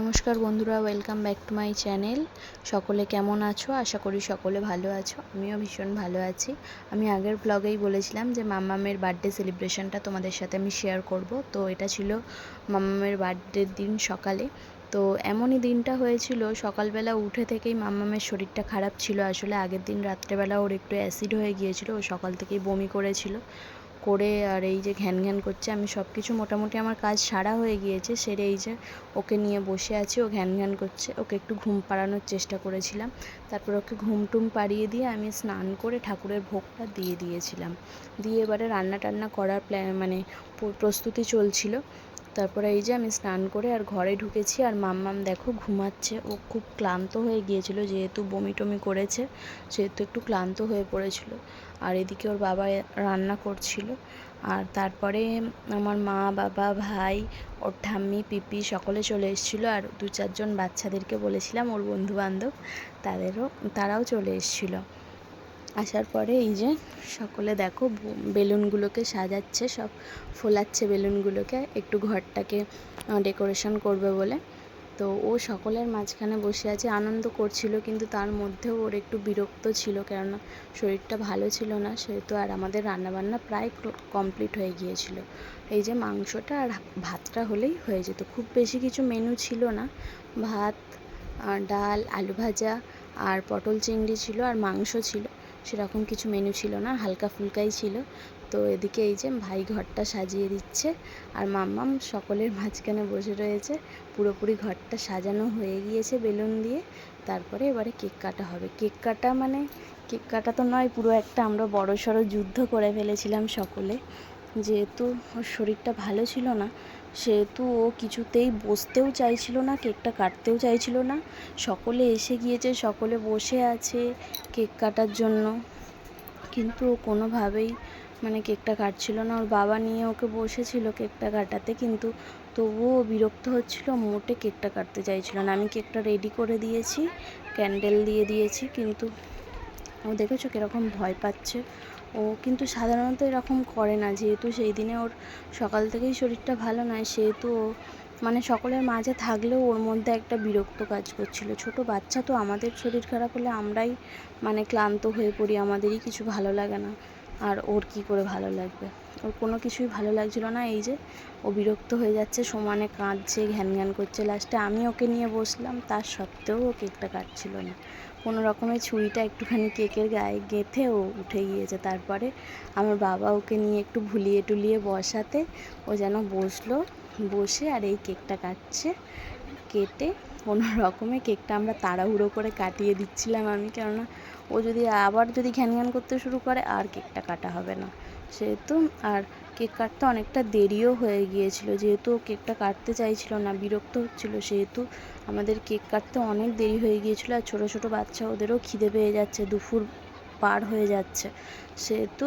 নমস্কার বন্ধুরা welcome back to my channel সকলে কেমন আছো? আশা করি সকলে ভালো আছো। আমিও ভীষণ ভালো আছি। আমি আগের ব্লগেই বলেছিলাম যে মাম্মামের বার্থডে সেলিব্রেশনটা তোমাদের সাথে আমি শেয়ার করব। তো এটা ছিল মাম্মামের বার্থডের দিন সকালে। তো এমনই দিনটা হয়েছিল, সকালবেলা উঠে থেকেই মাম্মামের শরীরটা খারাপ ছিল। আসলে আগের দিন রাত্রেবেলা ওর একটু অ্যাসিড হয়ে গিয়েছিল, ও সকাল থেকেই বমি করেছিল। করে আর এই যে ঘ্যান ঘ্যান করছে, আমি সব কিছু মোটামুটি আমার কাজ সারা হয়ে গিয়েছে, সেরে এই যে ওকে নিয়ে বসে আছি, ও ঘ্যান ঘ্যান করছে, ওকে একটু ঘুম পাড়ানোর চেষ্টা করেছিলাম, তারপর ওকে ঘুম টুম পাড়িয়ে দিয়ে আমি স্নান করে ঠাকুরের ভোগটা দিয়ে দিয়েছিলাম, দিয়ে এবারে রান্না টান্না করার প্ল্যান মানে প্রস্তুতি চলছিল তারপরে এই যে আমি স্নান করে আর ঘরে ঢুকেছি আর মাম্মাম দেখো ঘুমাচ্ছে। ও খুব ক্লান্ত হয়ে গিয়েছিল যেহেতু বমি টমি করেছে, সেহেতু একটু ক্লান্ত হয়ে পড়েছিল। আর এদিকে ওর বাবা রান্না করছিল। আর তারপরে আমার মা, বাবা, ভাই, ওর ঠাম্মি, পিপি সকলে চলে এসেছিল আর দু চারজন বাচ্চাদেরকে বলেছিলাম ওর বন্ধু বান্ধব তাদেরও, তারাও চলে এসেছিল। আসার পরে এই যে সকলে দেখো বেলুনগুলোকে সাজাচ্ছে, সব ফোলাচ্ছে বেলুনগুলোকে, একটু ঘরটাকে ডেকোরেশন করবে বলে। তো ও সকলের মাঝখানে বসে আছে, আনন্দ করছিল, কিন্তু তার মধ্যেও ওর একটু বিরক্ত ছিল, কেননা শরীরটা ভালো ছিল না, সেহেতু আর আমাদের রান্নাবান্না প্রায় কমপ্লিট হয়ে গিয়েছিল। এই যে মাংসটা আর ভাতটা হলেই হয়ে যেত। খুব বেশি কিছু মেনু ছিল না। ভাত ডাল, আলু ভাজা, আর পটল চিংড়ি ছিল, আর মাংস ছিল। সেরকম কিছু মেনু ছিল না, হালকা ফুলকাই ছিল। তো এদিকে এই যে ভাই ঘরটা সাজিয়ে দিচ্ছে আর মাম্মাম সকলের মাঝখানে বসে রয়েছে। পুরোপুরি ঘরটা সাজানো হয়ে গিয়েছে বেলুন দিয়ে। তারপরে এবারে কেক কাটা হবে। কেক কাটা মানে কেক কাটা তো নয়, পুরো একটা আমরা বড় সড়ো যুদ্ধ করে ফেলেছিলাম সকলে। যেহেতু ওর শরীরটা ভালো ছিল না সেহেতু ও কিছুতেই বসতেও চাইছিল না, কেকটা কাটতেও চাইছিল না। সকলে এসে গিয়েছে, সকলে বসে আছে কেক কাটার জন্য। কিন্তু ও কোনোভাবেই মানে কেকটা কাটছিল না। ওর বাবা নিয়ে ওকে বসেছিল কেকটা কাটাতে, কিন্তু তবুও বিরক্ত হচ্ছিল, মোটে কেকটা কাটতে চাইছিল না। আমি কেকটা রেডি করে দিয়েছি, ক্যান্ডেল দিয়ে দিয়েছি, কিন্তু ও দেখেছ কীরকম ভয় পাচ্ছে। ও কিন্তু সাধারণত এরকম করে না, যেহেতু সেই দিনে ওর সকাল থেকেই শরীরটা ভালো নয়, সেহেতু ও মানে সকলের মাঝে থাকলেও ওর মধ্যে একটা বিরক্ত কাজ করছিল। ছোট বাচ্চা তো আমাদের শরীর খারাপ হলে আমরাই মানে ক্লান্ত হয়ে পড়ি, আমাদেরই কিছু ভালো লাগে না। আর ওর কি করে ভালো লাগবে? ওর কোনো কিছুই ভালো লাগছিল না, এই যে ও বিরক্ত হয়ে যাচ্ছে, সমানে কাঁদছে, ঘ্যান ঘ্যান করছে। লাস্টে আমি ওকে নিয়ে বসলাম, তার সত্ত্বেও ও কেকটা কাটছিল না। কোনো রকমের ছুরিটা একটুখানি কেকের গায়ে গেঁথে ও উঠে গিয়েছে। তারপরে আমার বাবা ওকে নিয়ে একটু ভুলিয়ে টুলিয়ে বসাতে, ও যেন বসল, বসে আর এই কেকটা কাটছে, কেটে কোনো রকমে কেকটা আমরা তাড়াহুড়ো করে কাটিয়ে দিচ্ছিলাম আমি, কেননা ও যদি আবার যদি ঘ্যান ঘ্যান করতে শুরু করে, আর কেকটা কাটা হবে না। সেহেতু আর কেক কাটতে অনেকটা দেরিও হয়ে গিয়েছিল, যেহেতু ও কেকটা কাটতে চাইছিল না, বিরক্ত হচ্ছিল, সেহেতু আমাদের কেক কাটতে অনেক দেরি হয়ে গিয়েছিল, আর ছোটো ছোটো বাচ্চা ওদেরও খিদে পেয়ে যাচ্ছে, দুপুর পার হয়ে যাচ্ছে। সেহেতু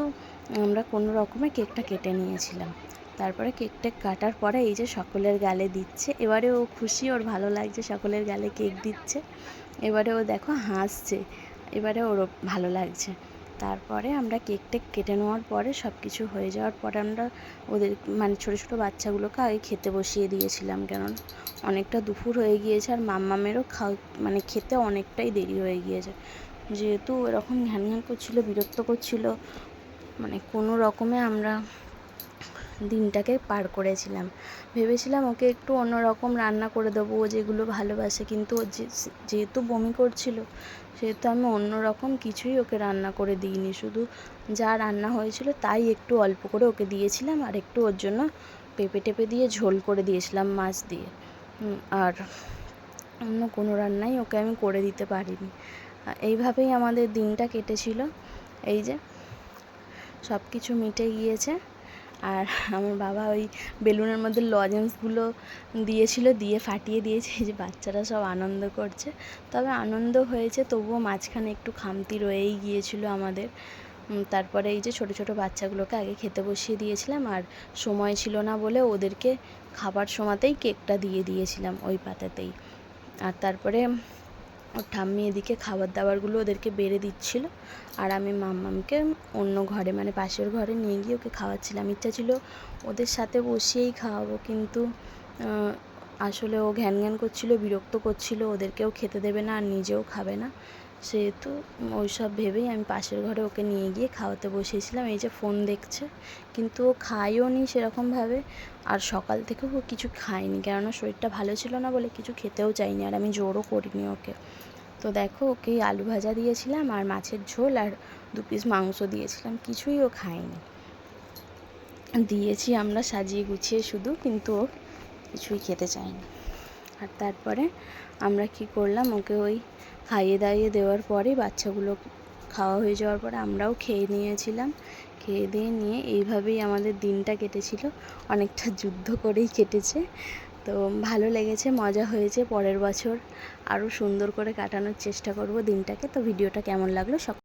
আমরা কোনো রকমে কেকটা কেটে নিয়েছিলাম। তারপরে কেকটা কাটার পরে এই যে সকলের গালে দিচ্ছে। এবারে ও খুশি, ওর ভালো লাগছে, সকলের গালে কেক দিচ্ছে। এবারে ও দেখো হাসছে, এবারে ওর ভালো লাগছে। তারপরে আমরা কেক টেক কেটে নেওয়ার পরে সব কিছু হয়ে যাওয়ার পরে আমরা ওদের মানে ছোটো ছোটো বাচ্চাগুলোকে আগে খেতে বসিয়ে দিয়েছিলাম কেন অনেকটা দুপুর হয়ে গিয়েছে আর মাম্মামেরও খাওয়া মানে খেতে অনেকটাই দেরি হয়ে গিয়েছে। যেহেতু এরকম ঘ্যান ঘ্যান করছিল, বিরক্ত করছিল মানে কোনো রকমে আমরা দিনটাকে পার করেছিলাম। ভেবেছিলাম ওকে একটু অন্যরকম রান্না করে দেবো, ও যেগুলো ভালোবাসে, কিন্তু ও যেহেতু বমি করছিল, সেহেতু আমি অন্য রকম কিছুই ওকে রান্না করে দিইনি। শুধু যা রান্না হয়েছিল তাই একটু অল্প করে ওকে দিয়েছিলাম আর একটু ওর জন্য পেঁপে টেপে দিয়ে ঝোল করে দিয়েছিলাম মাছ দিয়ে। আর অন্য কোনো রান্নাই ওকে আমি করে দিতে পারিনি। এইভাবেই আমাদের দিনটা কেটেছিল। এই যে সব কিছু মিটে গিয়েছে। আর আমার বাবা ওই বেলুনের মধ্যে লজেন্সগুলো দিয়েছিলো, দিয়ে ফাটিয়ে দিয়েছে যে বাচ্চারা সব আনন্দ করছে। তবে আনন্দ হয়েছে, তবুও মাঝখানে একটু খামতি রয়েই গিয়েছিল আমাদের। তারপরে এই যে ছোটো ছোটো বাচ্চাগুলোকে আগে খেতে বসিয়ে দিয়েছিলাম, আর সময় ছিল না বলে ওদেরকে খাবার সময়তেই কেকটা দিয়ে দিয়েছিলাম ওই পাতাতেই। আর তারপরে ওর ঠাম্মি এদিকে খাবার দাবারগুলো ওদেরকে বেড়ে দিচ্ছিল। আর আমি মাম্মামকে অন্য ঘরে মানে পাশের ঘরে নিয়ে গিয়ে ওকে খাওয়াচ্ছিলাম। ইচ্ছা ছিল ওদের সাথে বসিয়েই খাওয়াবো, কিন্তু আসলে ও ঘ্যান ঘ্যান করছিল, বিরক্ত করছিল, ওদেরকেও খেতে দেবে না আর নিজেও খাবে না। সেহেতু ওই সব ভেবেই আমি পাশের ঘরে ওকে নিয়ে গিয়ে খাওয়াতে বসিয়েছিলাম। এই যে ফোন দেখছে, কিন্তু ও খায়ও নি সেরকমভাবে। আর সকাল থেকেও ও কিছু খায়নি, কেননা শরীরটা ভালো ছিল না বলে কিছু খেতেও চাইনি, আর আমি জোরও করিনি ওকে। তো দেখো, ওকে আলু ভাজা দিয়েছিলাম, আর মাছের ঝোল, আর দু পিস মাংস দিয়েছিলাম, কিছুই ও খায়নি। দিয়েছি আমরা সাজিয়ে গুছিয়ে শুধু, কিন্তু ও কিছুই খেতে চায়নি। আর তারপরে আমরা কি করলাম, ওকে ওই খাইয়ে দাইয়ে দেওয়ার পরে বাচ্চাগুলো খাওয়া হয়ে যাওয়ার পরে আমরাও খেয়ে নিয়েছিলাম। খেয়ে দিয়ে নিয়ে এইভাবেই আমাদের দিনটা কেটেছিল। অনেকটা যুদ্ধ করেই কেটেছে। তো ভালো লেগেছে, মজা হয়েছে। পরের বছর আরও সুন্দর করে কাটানোর চেষ্টা করব দিনটাকে। তো ভিডিওটা কেমন লাগল সব